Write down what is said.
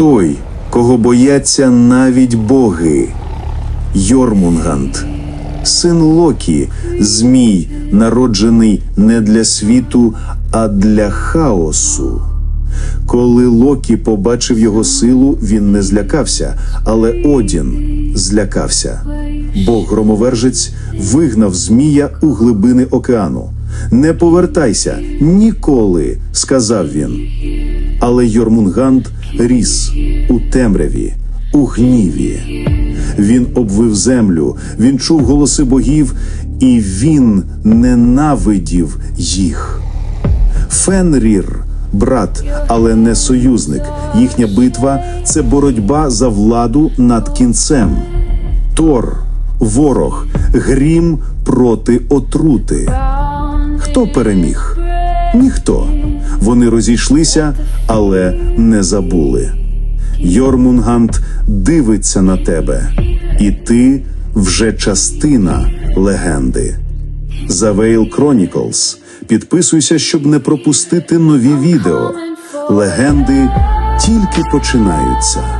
той, кого бояться навіть боги. Йормунганд, син Локі, змій, народжений не для світу, а для хаосу. Коли Локі побачив його силу, він не злякався, але Одін злякався. Бог громовержець вигнав змія у глибини океану. Не повертайся ніколи, сказав він. Але Йормунганд ріс у темряві, у гніві. Він обвив землю, він чув голоси богів, і він ненавидів їх. Фенрір брат, але не союзник. Їхня битва це боротьба за владу над кінцем. Тор ворог, грім проти отрути. Хто переміг? Ніхто. Вони розійшлися, але не забули. Йормунганд дивиться на тебе, і ти вже частина легенди. Завейл Chronicles. Підписуйся, щоб не пропустити нові відео. Легенди тільки починаються.